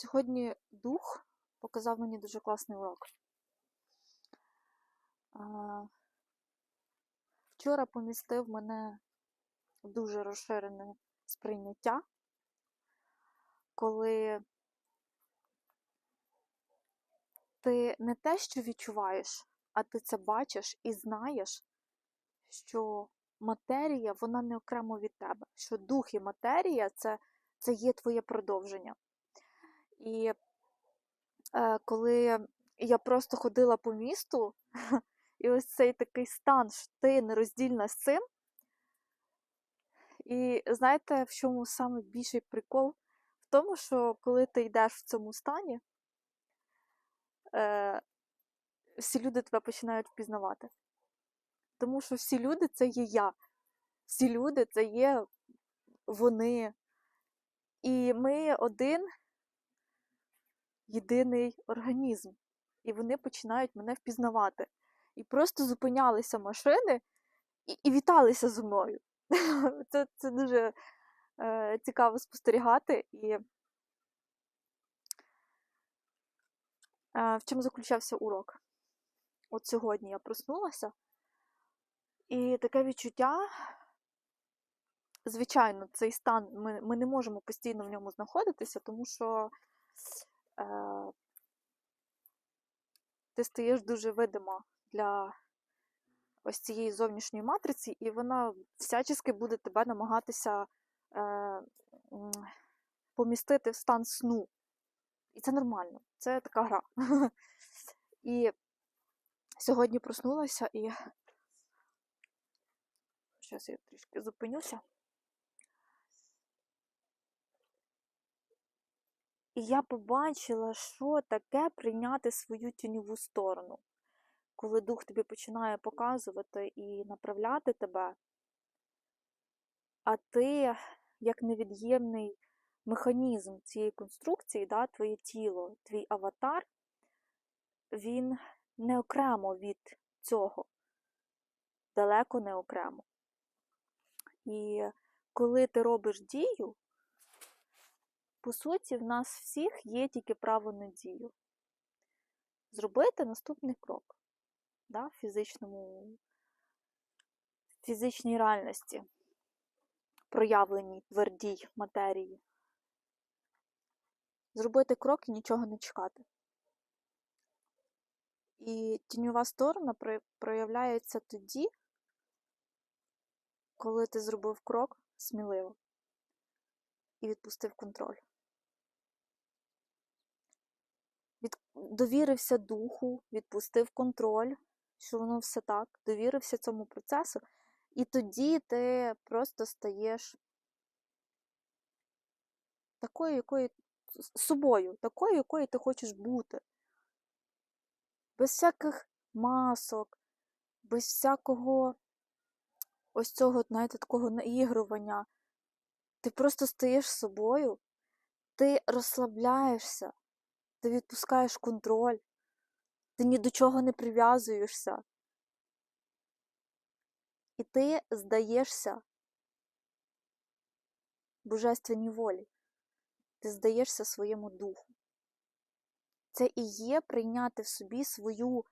Сьогодні дух показав мені дуже класний урок. Вчора помістив мене в дуже розширене сприйняття, коли ти не те, що відчуваєш, а ти це бачиш і знаєш, що матерія, вона не окремо від тебе, що дух і матерія це, це є твоє продовження. І е, коли я просто ходила по місту, і ось цей такий стан, що ти нероздільна з цим. І знаєте, в чому саме більший прикол? В тому, що коли ти йдеш в цьому стані, е, всі люди тебе починають впізнавати. Тому що всі люди це є я. Всі люди це є вони. І ми один єдиний організм. І вони починають мене впізнавати. І просто зупинялися машини і, і віталися зі мною. Це, це дуже е, цікаво спостерігати. І е, в чому заключався урок? От сьогодні я проснулася, і таке відчуття, звичайно, цей стан ми, ми не можемо постійно в ньому знаходитися, тому що ти стаєш дуже видима для ось цієї зовнішньої матриці, і вона всячески буде тебе намагатися е, помістити в стан сну. І це нормально, це така гра. І сьогодні проснулася і. Зараз я трішки зупинюся. І я побачила, що таке прийняти свою тіньову сторону. Коли дух тобі починає показувати і направляти тебе, а ти, як невід'ємний механізм цієї конструкції, да, твоє тіло, твій аватар, він не окремо від цього, далеко не окремо. І коли ти робиш дію, по суті, в нас всіх є тільки право на дію. Зробити наступний крок да, в фізичному, в фізичній реальності, проявленій твердій матерії. Зробити крок і нічого не чекати. І тіньова сторона проявляється тоді, коли ти зробив крок сміливо і відпустив контроль. Від... Довірився духу, відпустив контроль, що воно все так, довірився цьому процесу, і тоді ти просто стаєш такою, якою собою, такою, якою ти хочеш бути. Без всяких масок, без всякого ось цього, знаєте, такого наігрування. Ти просто стаєш собою, ти розслабляєшся, ти відпускаєш контроль, ти ні до чого не прив'язуєшся. І ти здаєшся божественній волі. Ти здаєшся своєму духу. Це і є прийняти в собі свою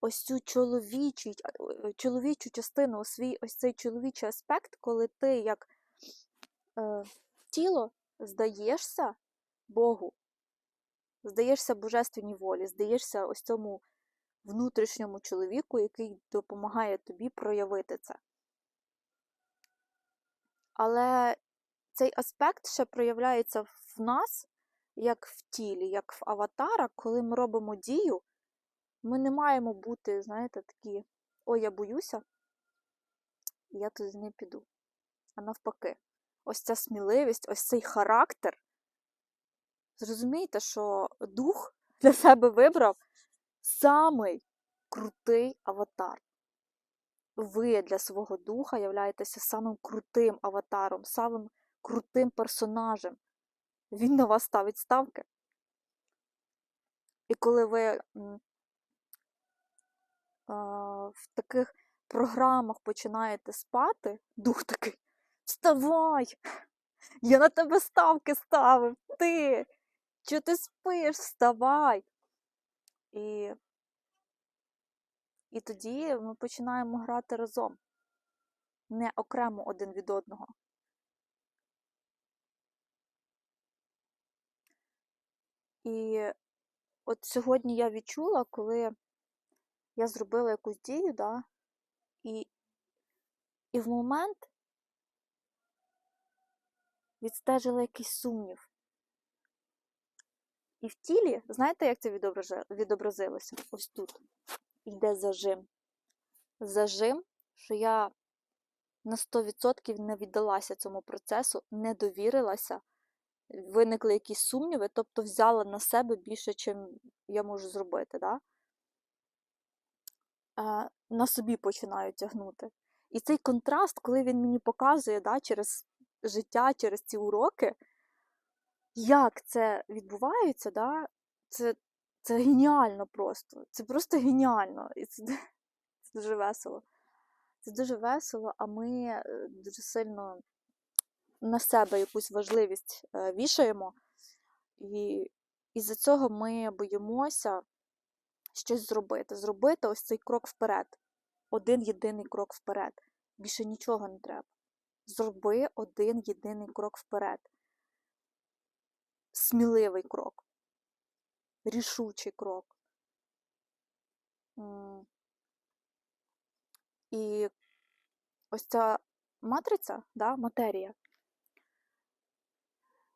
ось цю чоловічу, чоловічу частину, свій ось цей чоловічий аспект, коли ти як е, тіло здаєшся Богу, здаєшся божественній волі, здаєшся ось цьому внутрішньому чоловіку, який допомагає тобі проявити це. Але цей аспект ще проявляється в нас, як в тілі, як в аватара, коли ми робимо дію, ми не маємо бути, знаєте, такі, ой, я боюся, я туди не піду. А навпаки, ось ця сміливість, ось цей характер. Зрозумійте, що дух для себе вибрав самий крутий аватар. Ви для свого духа являєтеся самим крутим аватаром, самим крутим персонажем. Він на вас ставить ставки. І коли ви в таких програмах починаєте спати, дух такий, вставай! Я на тебе ставки ставив, ти! Чого ти спиш? Вставай! І, і тоді ми починаємо грати разом, не окремо один від одного. І от сьогодні я відчула, коли я зробила якусь дію, да, і, і в момент відстежила якийсь сумнів. І в тілі, знаєте, як це відобразилося? Ось тут йде зажим. Зажим, що я на 100% не віддалася цьому процесу, не довірилася, виникли якісь сумніви, тобто взяла на себе більше, чим я можу зробити. Да? На собі починаю тягнути. І цей контраст, коли він мені показує да, через життя, через ці уроки, як це відбувається, да, це, це геніально просто. Це просто геніально. І це, це дуже весело. Це дуже весело, а ми е, дуже сильно на себе якусь важливість е, вішаємо. І із-за цього ми боїмося щось зробити. Зробити ось цей крок вперед. Один єдиний крок вперед. Більше нічого не треба. Зроби один єдиний крок вперед. Сміливий крок. Рішучий крок. І ось ця матриця, да, матерія,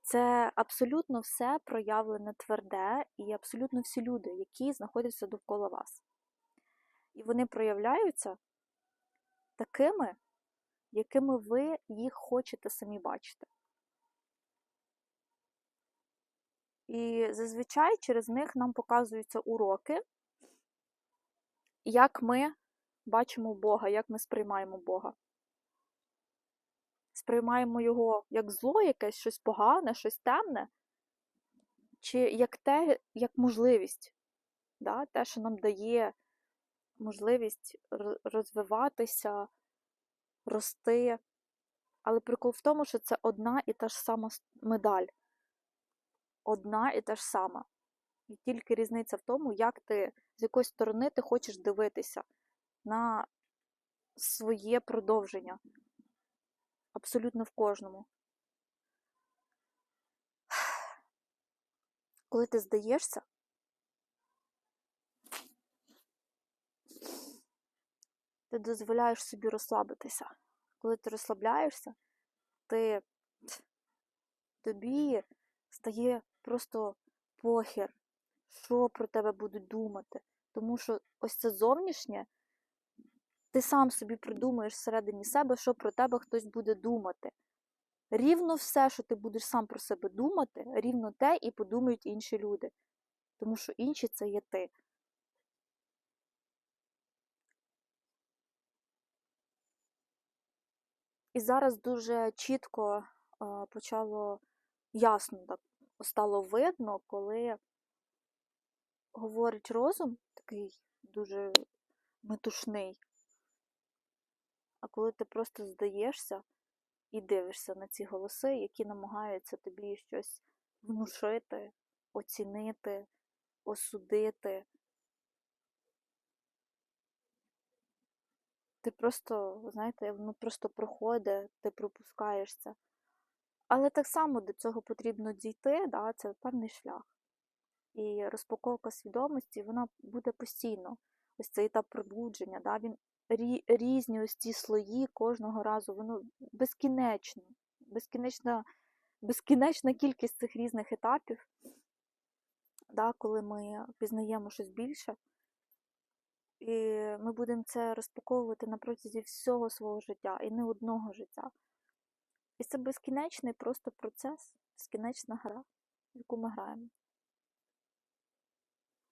це абсолютно все проявлене тверде і абсолютно всі люди, які знаходяться довкола вас. І вони проявляються такими, якими ви їх хочете самі бачити. І зазвичай через них нам показуються уроки, як ми бачимо Бога, як ми сприймаємо Бога. Сприймаємо його як зло, якесь щось погане, щось темне, чи як те, як можливість, да? те, що нам дає можливість розвиватися, рости. Але прикол в тому, що це одна і та ж сама медаль. Одна і та ж сама. І тільки різниця в тому, як ти, з якої сторони ти хочеш дивитися на своє продовження. Абсолютно в кожному. Коли ти здаєшся, ти дозволяєш собі розслабитися. Коли ти розслабляєшся, ти тобі стає просто похер, що про тебе будуть думати. Тому що ось це зовнішнє, ти сам собі придумаєш всередині себе, що про тебе хтось буде думати. Рівно все, що ти будеш сам про себе думати, рівно те і подумають інші люди. Тому що інші це є ти. І зараз дуже чітко почало ясно так стало видно, коли говорить розум, такий дуже метушний, а коли ти просто здаєшся і дивишся на ці голоси, які намагаються тобі щось внушити, оцінити, осудити. Ти просто, знаєте, воно просто проходить, ти пропускаєш це. Але так само до цього потрібно дійти, да, це певний шлях. І розпаковка свідомості, вона буде постійно. Ось цей етап пробудження, да, він рі, різні ось ці слої кожного разу, воно безкінечно, безкінечна, безкінечна кількість цих різних етапів, да, коли ми пізнаємо щось більше. І ми будемо це розпаковувати на протязі всього свого життя і не одного життя. І це безкінечний просто процес, безкінечна гра, в яку ми граємо.